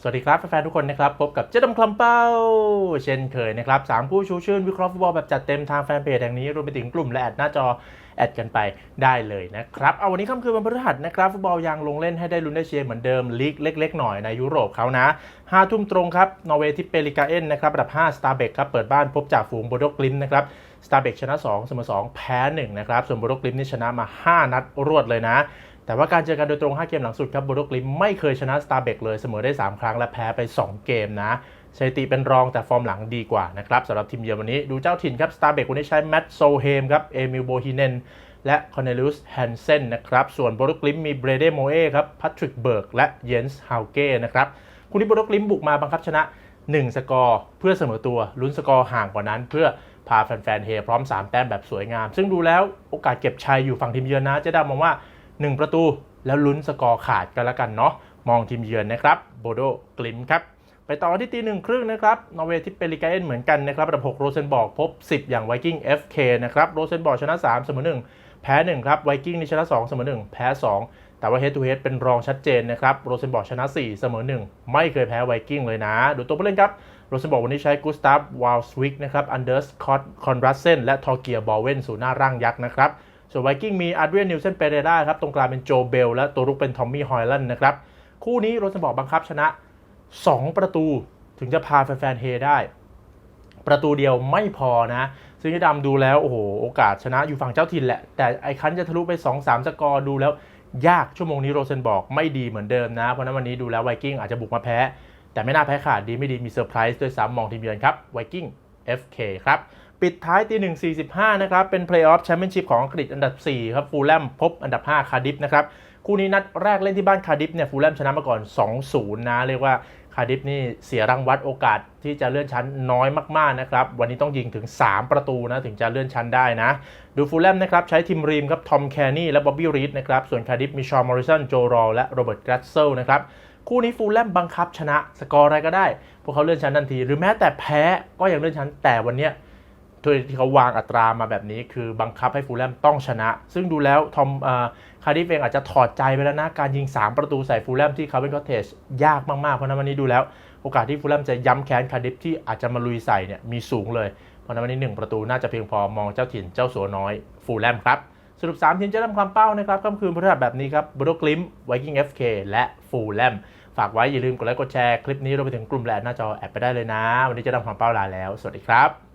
สวัสดีครับ แฟนๆทุกคนนะครับ พบกับเจ๊ดำคลำเป้า เช่นเคยนะครับสามผู้ชูชื่น วิเคราะห์ฟุตบอลแบบจัดเต็มทางแฟนเพจแห่งนี้ รวมไปถึงกลุ่มและแอดหน้าจอ แอดกันไปได้เลยนะครับ เอาวันนี้ค่ำคืนวันพฤหัสนะครับฟุตบอลยังลงเล่นให้ได้ลุ้นได้เชียร์เหมือนเดิมลีกเล็ก ๆ หน่อยในยุโรปเขานะห้าทุ่มตรงครับนอร์เวย์ที่เปริกาเอ็นนะครับอันดับ5สตาร์เบกครับเปิดบ้านพบจากฝูงโบโดกลิมนะครับสตาร์เบกชนะ2เสมอ2แพ้1นะครับส่วนโบโดกลิมนี่ชนะมา 5 นัดรวดเลยนะ แต่ว่าการเจอกันโดยตรง 5 เกมหลังสุดครับโบโดกลิมไม่เคยชนะสตาร์เบกเลยเสมอได้ 3 ครั้งและแพ้ไป 2 เกมนะสถิติเป็นรองแต่ฟอร์มหลังดีกว่านะครับสำหรับทีมเยือนวันนี้ดูเจ้าถิ่นครับสตาร์เบกวันนี้ใช้แมตต์โซเฮมครับเอมิลโบฮิเนนและคอนเนลิอุสแฮนเซนนะครับส่วนโบโดกลิมมีเบรเดโมเอครับพัทริกเบิร์กและเยนส์ฮาวเก้นะครับคู่นี้โบโดกลิมบุกมาบังคับชนะ 1 สกอร์เพื่อเสมอตัวลุ้นสกอร์ห่างกว่านั้นเพื่อพาแฟนๆเฮพร้อม 3 แต้มแบบสวยงาม ซึ่งดูแล้วโอกาสเก็บชัยอยู่ฝั่งทีมเยือนนะเจ๊ดำมองว่า 1 ประตู แล้วลุ้นสกอร์ขาดกันละกันเนาะมองทีมเยือนนะครับโบโดกลิมครับไปต่อที่ตีหนึ่งครึ่งนะครับนอร์เวย์ที่เปริกาเอนเหมือนกันนะครับอันดับ6โรเซนบอร์กพบ 10 อย่างไวกิ้ง FK นะครับโรเซนบอร์กชนะ 3 เสมอ 1 แพ้ 1 ครับไวกิ้งนี่ชนะ 2 เสมอ 1 แพ้ 2 แต่ว่า head to head เป็นรองชัดเจนนะครับโรเซนบอร์กชนะ 4 เสมอ 1 ไม่เคยแพ้ไวกิ้งเลยนะ ดูตัวผู้เล่นครับโรเซนบอร์กวันนี้ใช้กูสตาฟวาลสวิกนะครับอันเดอร์สคอตคอนรัสเซนและทอร์เกียบอลเวนสู่หน้าร่างยักษ์นะครับ ส่วนไวกิ้งมีอาร์เดรียนนิวเซนเปเรราครับตรงกลางเป็นโจเบลและตัวรุกเป็นทอมมี่ฮอยแลนด์นะครับคู่นี้โรเซนบอกบังคับชนะ 2 ประตูถึงจะพาแฟนๆเฮได้ ประตูเดียวไม่พอนะ ซึ่งดำดูแล้วโอ้โหโอกาสชนะอยู่ฝั่งเจ้าถิ่นแหละ แต่ไอ้คันจะทะลุไป 2-3 สกอร์ดูแล้วยากชั่วโมงนี้โรเซนบอกไม่ดีเหมือนเดิมนะ เพราะนั้นวันนี้ดูแล้วไวกิ้งอาจจะบุกมาแพ้ แต่ไม่น่าแพ้ขาดดีไม่ดีมีเซอร์ไพรส์ด้วยซ้ำมองทีมเยือนครับไวกิ้ง FK ครับปิดท้ายตีหนึ่งสี่สิบห้านะครับ เป็นเพลย์ออฟแชมเปี้ยนชิพของอังกฤษอันดับ 4 ครับ ฟูลแลมพบอันดับ 5 คาร์ดิฟนะครับ คู่นี้นัดแรกเล่นที่บ้านคาร์ดิฟเนี่ย ฟูลแลมชนะมาก่อน 2-0 นะ เรียกว่าคาร์ดิฟนี่เสียรางวัดโอกาสที่จะเลื่อนชั้นน้อยมากๆนะครับ วันนี้ต้องยิงถึง 3 ประตูนะถึงจะเลื่อนชั้นได้นะ ดูฟูลแลมนะครับ ใช้ทีมรีมครับ ทอมแคนนี่และบ๊อบบี้รีดนะครับ ส่วนคาร์ดิฟมีชอร์มอริสัน โจรอและโรเบิร์ตกรัสเซลนะครับ คู่นี้ฟูลแลมบังคับชนะสกอร์อะไรก็ได้ พวกเขาเลื่อนชั้นทันที หรือแม้แต่แพ้ก็ยังเลื่อนชั้นแต่วันเนี้ยโดยที่เขาวางอัตรามาแบบนี้คือบังคับให้ฟูลแลมต้องชนะ ซึ่งดูแล้วทอมคาร์ดิฟเองอาจจะถอดใจไปแล้วนะ การยิง 3 ประตูใส่ฟูลแลมที่คาร์เวนคอเทจยากมาก ๆ เพราะนั้นวันนี้ดูแล้ว โอกาสที่ฟูลแลมจะย้ำแค้นคาร์ดิฟที่อาจจะมาลุยใส่เนี่ยมีสูงเลย เพราะฉะนั้นวันนี้ 1 ประตูน่าจะเพียงพอมองเจ้าถิ่นเจ้าสัวน้อยฟูลแลมครับ สรุป 3 ทีมจะนำความเป้านะครับค่ำคืนพฤหัสแบบนี้ครับบรูคลิมไวกิ้งเอฟเคและฟูลแลมฝากไว้อย่าลืมกดไลค์กดแชร์คลิปนี้รวมไปถึงกลุ่มแลนหน้าจอแอดไปได้เลยนะ วันนี้จะนำความเป้าลาแล้ว สวัสดีครับ